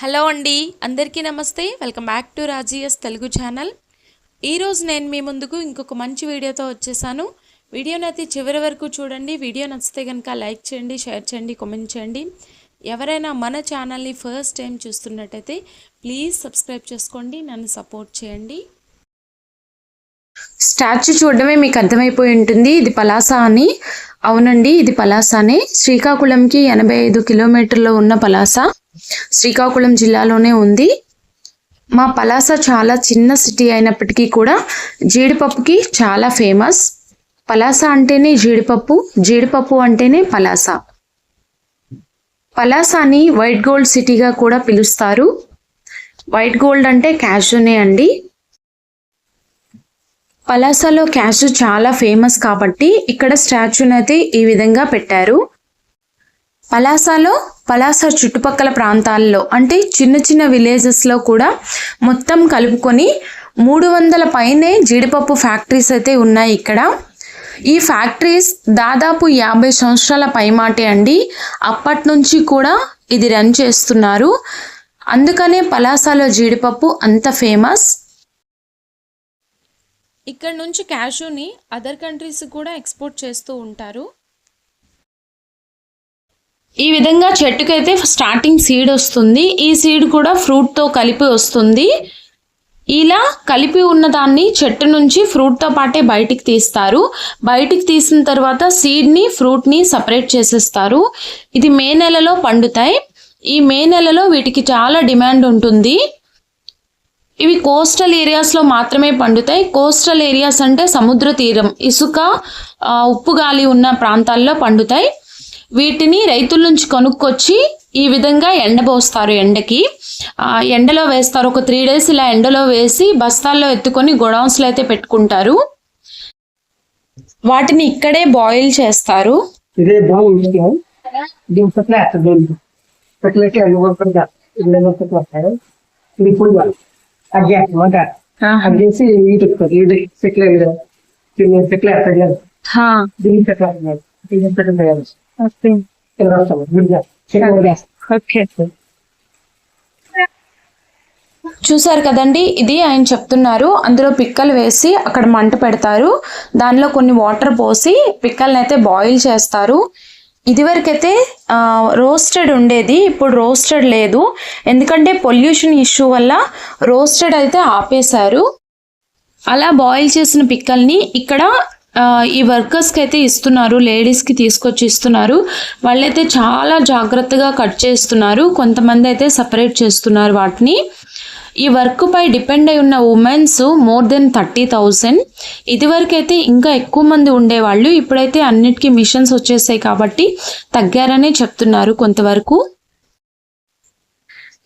Hello అండి అందరికీ నమస్తే. Welcome back to Raji's Telugu channel. ఈరోజు నేను మీ ముందుకు ఇంకొక మంచి వీడియోతో వచ్చేసాను. వీడియోని అయితే చివరి వరకు చూడండి. వీడియో నచ్చితే కనుక లైక్ చేయండి షేర్ చేయండి కామెంట్ చేయండి. ఎవరైనా మన ఛానల్ని ఫస్ట్ టైం చూస్తున్నట్టయితే ప్లీజ్ సబ్స్క్రైబ్ చేసుకోండి నన్ను సపోర్ట్ చేయండి. స్టాచ్యూ చూడడమే మీకు అర్థమైపోయి ఉంటుంది. ఇది పలాస అని. అవునండి ఇది పలాసానే. శ్రీకాకుళంకి ఎనభై ఐదు కిలోమీటర్లో ఉన్న పలాస. శ్రీకాకుళం జిల్లాలోనే ఉంది. మా పలాస చాలా చిన్న సిటీ అయినప్పటికీ కూడా జీడిపప్పుకి చాలా ఫేమస్. పలాస అంటేనే జీడిపప్పు జీడిపప్పు అంటేనే పలాస. పలాసాని వైట్ గోల్డ్ సిటీగా కూడా పిలుస్తారు. వైట్ గోల్డ్ అంటే క్యాషునే అండి. పలాసలో క్యాషు చాలా ఫేమస్ కాబట్టి ఇక్కడ స్టాచ్యూని అయితే ఈ విధంగా పెట్టారు. పలాసలో పలాస చుట్టుపక్కల ప్రాంతాల్లో అంటే చిన్న చిన్న విలేజెస్లో కూడా మొత్తం కలుపుకొని మూడు వందల పైనే జీడిపప్పు ఫ్యాక్టరీస్ అయితే ఉన్నాయి ఇక్కడ. ఈ ఫ్యాక్టరీస్ దాదాపు యాభై సంవత్సరాల పైమాటే అండి. అప్పటి నుంచి కూడా ఇది రన్ చేస్తున్నారు. అందుకనే పలాసలో జీడిపప్పు అంత ఫేమస్ ఇక్కడ నుంచి క్యాషూని అదర్ కంట్రీస్ కూడా ఎక్స్పోర్ట్ చేస్తూ ఉంటారు. ఈ విధంగా చెట్టుకైతే స్టార్టింగ్ సీడ్ వస్తుంది. ఈ సీడ్ కూడా ఫ్రూట్తో కలిపి వస్తుంది. ఇలా కలిపి ఉన్న దాన్ని చెట్టు నుంచి ఫ్రూట్తో పాటే బయటికి తీస్తారు. బయటికి తీసిన తర్వాత సీడ్ని ఫ్రూట్ని సపరేట్ చేసేస్తారు. ఇది మే నెలలో పండుతాయి. ఈ మే నెలలో వీటికి చాలా డిమాండ్ ఉంటుంది. ఇవి కోస్టల్ ఏరియాస్లో మాత్రమే పండుతాయి. కోస్టల్ ఏరియాస్ అంటే సముద్ర తీరం ఇసుక ఉప్పు గాలి ఉన్న ప్రాంతాల్లో పండుతాయి. వీటిని రైతుల నుంచి కొనుక్కొచ్చి ఈ విధంగా ఎండబోస్తారు ఎండకి. ఆ, ఎండలో వేస్తారు. ఒక త్రీ డేస్ ఇలా ఎండలో వేసి బస్తాల్లో ఎత్తుకొని గొడౌన్స్లో అయితే పెట్టుకుంటారు. వాటిని ఇక్కడే బాయిల్ చేస్తారు. ఇప్పుడు అగ్గి చూసారు కదండి ఇది ఆయన చెప్తున్నారు. అందులో పిక్కలు వేసి అక్కడ మంట పెడతారు. దానిలో కొన్ని వాటర్ పోసి పిక్కల్ని అయితే బాయిల్ చేస్తారు. ఇదివరకైతే రోస్టెడ్ ఉండేది ఇప్పుడు రోస్టెడ్ లేదు. ఎందుకంటే పొల్యూషన్ ఇష్యూ వల్ల రోస్టెడ్ అయితే ఆపేశారు. అలా బాయిల్ చేసిన పిక్కల్ని ఇక్కడ ఈ వర్కర్స్కి అయితే ఇస్తున్నారు లేడీస్కి తీసుకొచ్చి ఇస్తున్నారు. వాళ్ళైతే చాలా జాగ్రత్తగా కట్ చేస్తున్నారు. కొంతమంది అయితే సపరేట్ చేస్తున్నారు వాటిని. ఈ వర్క్ పై డిపెండ్ అయి ఉన్న women's more than thirty thousand ఇదివరకైతే ఇంకా ఎక్కువ మంది ఉండేవాళ్ళు. ఇప్పుడైతే అన్నిటికీ మిషన్స్ వచ్చేసాయి కాబట్టి తగ్గారనే చెప్తున్నారు కొంతవరకు.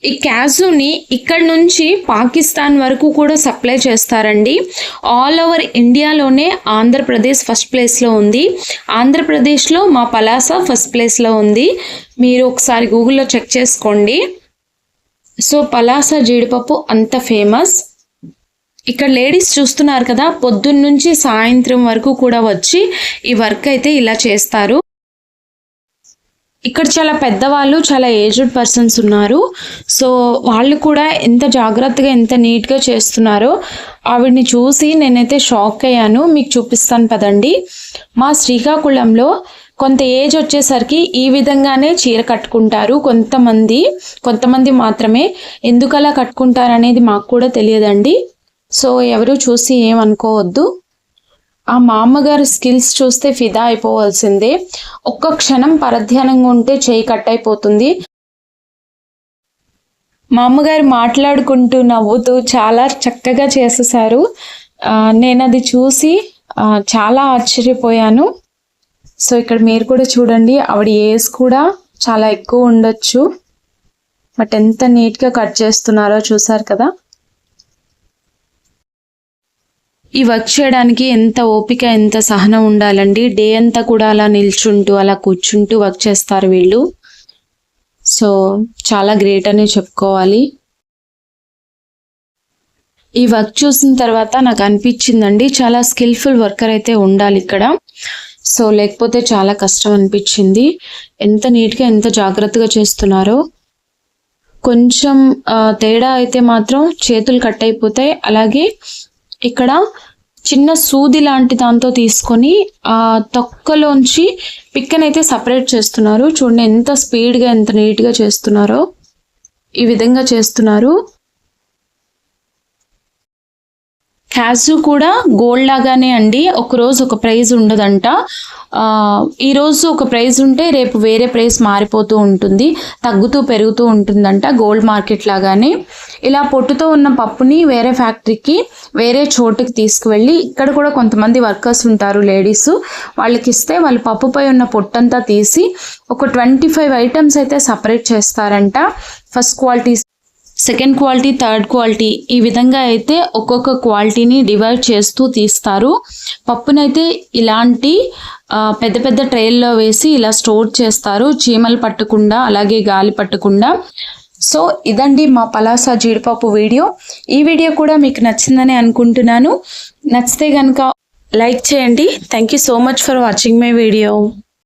ఈ క్యాజుని ఇక్కడ నుంచి పాకిస్తాన్ వరకు కూడా సప్లై చేస్తారండి. ఆల్ ఓవర్ ఇండియాలోనే ఆంధ్రప్రదేశ్ ఫస్ట్ ప్లేస్లో ఉంది. ఆంధ్రప్రదేశ్లో మా పలాస ఫస్ట్ ప్లేస్లో ఉంది. మీరు ఒకసారి గూగుల్లో చెక్ చేసుకోండి. సో పలాస జీడిపప్పు అంత ఫేమస్ ఇక్కడ లేడీస్ చూస్తున్నారు కదా పొద్దున్నుంచి సాయంత్రం వరకు కూడా వచ్చి ఈ వర్క్ అయితే ఇలా చేస్తారు. ఇక్కడ చాలా పెద్దవాళ్ళు చాలా ఏజ్డ్ పర్సన్స్ ఉన్నారు. సో వాళ్ళు కూడా ఎంత జాగ్రత్తగా ఎంత నీట్గా చేస్తున్నారో ఆవిడ్ని చూసి నేనైతే షాక్ అయ్యాను. మీకు చూపిస్తాను పదండి. మా శ్రీకాకుళంలో కొంత ఏజ్ వచ్చేసరికి ఈ విధంగానే చీర కట్టుకుంటారు కొంతమంది. కొంతమంది మాత్రమే. ఎందుకలా కట్టుకుంటారనేది కట్టుకుంటారు అనేది మాకు కూడా తెలియదండి. సో ఎవరు చూసి ఏమనుకోవద్దు. ఆ మా అమ్మగారు స్కిల్స్ చూస్తే ఫిదా అయిపోవాల్సిందే. ఒక్క క్షణం పరధ్యానంగా ఉంటే చేయి కట్ అయిపోతుంది. మా అమ్మగారు మాట్లాడుకుంటూ నవ్వుతూ చాలా చక్కగా చేసేసారు నేను అది చూసి చాలా ఆశ్చర్యపోయాను. సో ఇక్కడ మీరు కూడా చూడండి ఆవిడ ఏజ్ కూడా చాలా ఎక్కువ ఉండొచ్చు. బట్ ఎంత నీట్గా కట్ చేస్తున్నారో చూసారు కదా. ఈ వర్క్ చేయడానికి ఎంత ఓపిక ఎంత సహనం ఉండాలండి? డే అంతా కూడా అలా నిల్చుంటూ అలా కూర్చుంటూ వర్క్ చేస్తారు వీళ్ళు. సో చాలా గ్రేట్ అని చెప్పుకోవాలి. ఈ వర్క్ చూసిన తర్వాత నాకు అనిపించిందండి చాలా స్కిల్ఫుల్ వర్కర్ అయితే ఉండాలి ఇక్కడ. సో లేకపోతే చాలా కష్టం అనిపించింది. ఎంత నీట్గా ఎంత జాగ్రత్తగా చేస్తున్నారో. కొంచెం తేడా అయితే మాత్రం చేతులు కట్ అయిపోతాయి. అలాగే ఇక్కడ చిన్న సూది లాంటి దాంతో తీసుకొని ఆ తొక్కలోంచి పిక్కనైతే సపరేట్ చేస్తున్నారు. చూడండి ఎంత స్పీడ్గా ఎంత నీట్గా చేస్తున్నారో. ఈ విధంగా చేస్తున్నారు. క్యాజు కూడా గోల్డ్ లాగానే అండి. ఒక రోజు ఒక ప్రైజ్ ఉండదంట. ఈరోజు ఈ రోజు ఒక ప్రైజ్ ఉంటే రేపు వేరే ప్రైస్ మారిపోతూ ఉంటుంది. తగ్గుతూ పెరుగుతూ ఉంటుందంట గోల్డ్ మార్కెట్ లాగానే. ఇలా పొట్టుతో ఉన్న పప్పుని వేరే ఫ్యాక్టరీకి వేరే చోటుకి తీసుకువెళ్ళి ఇక్కడ కూడా కొంతమంది వర్కర్స్ ఉంటారు లేడీస్. వాళ్ళకి ఇస్తే వాళ్ళు పప్పుపై ఉన్న పొట్టంతా తీసి ఒక ట్వంటీ ఫైవ్ ఐటమ్స్ అయితే సపరేట్ చేస్తారంట. First quality second quality third quality ఈ విధంగా అయితే ఒక్కొక్క క్వాలిటీని డివైడ్ చేస్తూ తీస్తారు. పప్పునైతే ఇలాంటి పెద్ద పెద్ద ట్రైల్లో వేసి ఇలా స్టోర్ చేస్తారు. చీమలు పట్టకుండా అలాగే గాలి పట్టకుండా. సో ఇదండి మా పలాస జీడిపప్పు వీడియో. ఈ వీడియో కూడా మీకు నచ్చిందని అనుకుంటున్నాను. నచ్చితే కనుక లైక్ చేయండి. Thank you so much for watching my video